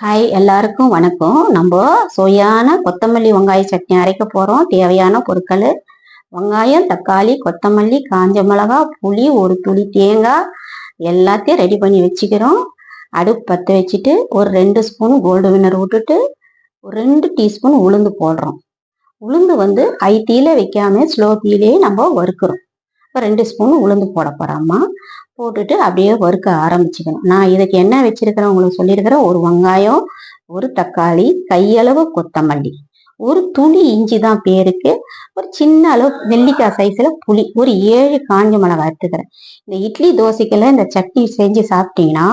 Hi எல்லாருக்கும் வணக்கம். நம்ம சுவையான கொத்தமல்லி வெங்காய சட்னி அரைக்க போகிறோம் தேவையான பொருட்கள் வெங்காயம் தக்காளி கொத்தமல்லி காஞ்ச மிளகா புளி ஒரு துளி தேங்காய் எல்லாத்தையும் ரெடி பண்ணி வச்சுக்கிறோம். அடுப்பு பற்ற வச்சுட்டு ஒரு ரெண்டு ஸ்பூன் கோல்டு வினர் விட்டுட்டு ஒரு ரெண்டு டீஸ்பூன் உளுந்து போடுறோம். உளுந்து வந்து ஹை தீயில வைக்காம ஸ்லோ தீயிலே நம்ம வறுக்கிறோம். இப்போ ரெண்டு ஸ்பூன் உளுந்து போட போகிறோம்மா போட்டுட்டு அப்படியே வறுக்க ஆரம்பிச்சுக்கணும். நான் இதுக்கு என்ன வச்சிருக்கிறேன் உங்களுக்கு சொல்லியிருக்கிறேன். ஒரு வெங்காயம் ஒரு தக்காளி கையளவு கொத்தமல்லி. ஒரு துளி இஞ்சி தான் பேருக்கு. ஒரு சின்ன அளவு நெல்லிக்காய் சைஸில் புளி. ஒரு ஏழு காஞ்ச மிளகாய் எடுத்துக்கிறேன். இந்த இட்லி தோசைக்கெல்லாம் இந்த சட்னி செஞ்சு சாப்பிட்டீங்கன்னா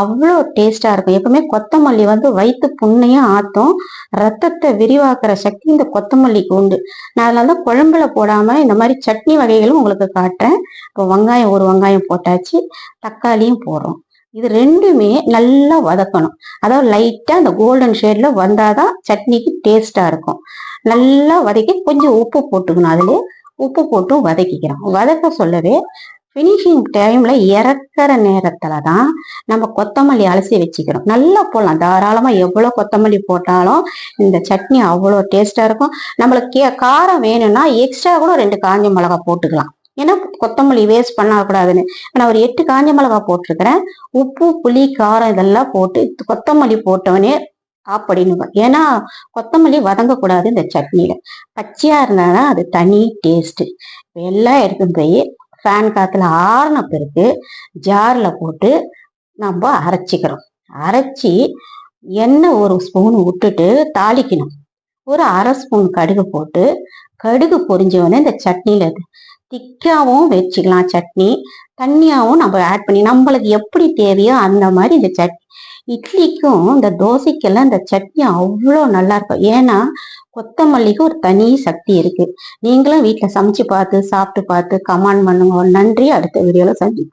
அவ்வளோ டேஸ்ட்டாக இருக்கும். எப்பவுமே கொத்தமல்லி வந்து வயிற்று புண்ணையும் ஆற்றும் ரத்தத்தை விரிவாக்குற சக்தி இந்த கொத்தமல்லிக்கு உண்டு. நான் அதனால தான் குழம்புல போடாமல் இந்த மாதிரி சட்னி வகைகளும் உங்களுக்கு காட்டுறேன். இப்போ வெங்காயம் ஒரு வெங்காயம் போட்டாச்சு. தக்காளியும் போடுறோம். இது ரெண்டுமே நல்லா வதக்கணும். அதாவது லைட்டாக அந்த கோல்டன் ஷேட்ல வந்தாதான் சட்னிக்கு டேஸ்டா இருக்கும். நல்லா வதக்கி கொஞ்சம் உப்பு போட்டுக்கணும். அதுல உப்பு போட்டு வதக்கிக்கிறோம் வதக்க சொல்லவே ஃபினிஷிங் டைமில் இறக்குற நேரத்தில் தான் நம்ம கொத்தமல்லி அலசி வச்சுக்கிறோம் நல்லா போடலாம். தாராளமாக எவ்வளோ கொத்தமல்லி போட்டாலும் இந்த சட்னி அவ்வளோ டேஸ்ட்டாக இருக்கும். நம்மளுக்கு காரம் வேணும்னா எக்ஸ்ட்ரா கூட ரெண்டு காஞ்ச மிளகா போட்டுக்கலாம். ஏன்னா கொத்தமல்லி வேஸ்ட் பண்ணக்கூடாதுன்னு. நான் ஒரு எட்டு காஞ்ச மிளகா போட்டிருக்கிறேன். உப்பு புளி காரம் இதெல்லாம் போட்டு கொத்தமல்லி போட்டவனே ஆஃப் ஏன்னா கொத்தமல்லி வதங்கக்கூடாது இந்த சட்னியில். பச்சையாக இருந்தாதான் அது தனி டேஸ்ட்டு எல்லாம் எடுத்து போய் ஃபேன் காற்றுல ஆறின பிறகு ஜாரில் போட்டு நம்ம அரைச்சிக்கிறோம். அரைச்சி எண்ணெய் ஒரு ஸ்பூன் விட்டுட்டு தாளிக்கணும். ஒரு அரை ஸ்பூன் கடுகு போட்டு கடுகு பொரிஞ்சவொடனே இந்த சட்னியில் திக்காவும் வச்சுக்கலாம் சட்னி. தண்ணியாகவும் நம்ம ஆட் பண்ணி நம்மளுக்கு எப்படி தேவையோ அந்த மாதிரி இந்த சட்னி இட்லிக்கும் இந்த தோசைக்கெல்லாம் இந்த சட்னி அவ்வளோ நல்லா இருக்கும். ஏன்னா கொத்தமல்லிக்கு ஒரு தனி சக்தி இருக்கு. நீங்களும் வீட்டில் சமைச்சு பார்த்து சாப்பிட்டு பார்த்து கமெண்ட் பண்ணுங்க. நன்றி. அடுத்த வீடியோவில் சந்திப்போம்.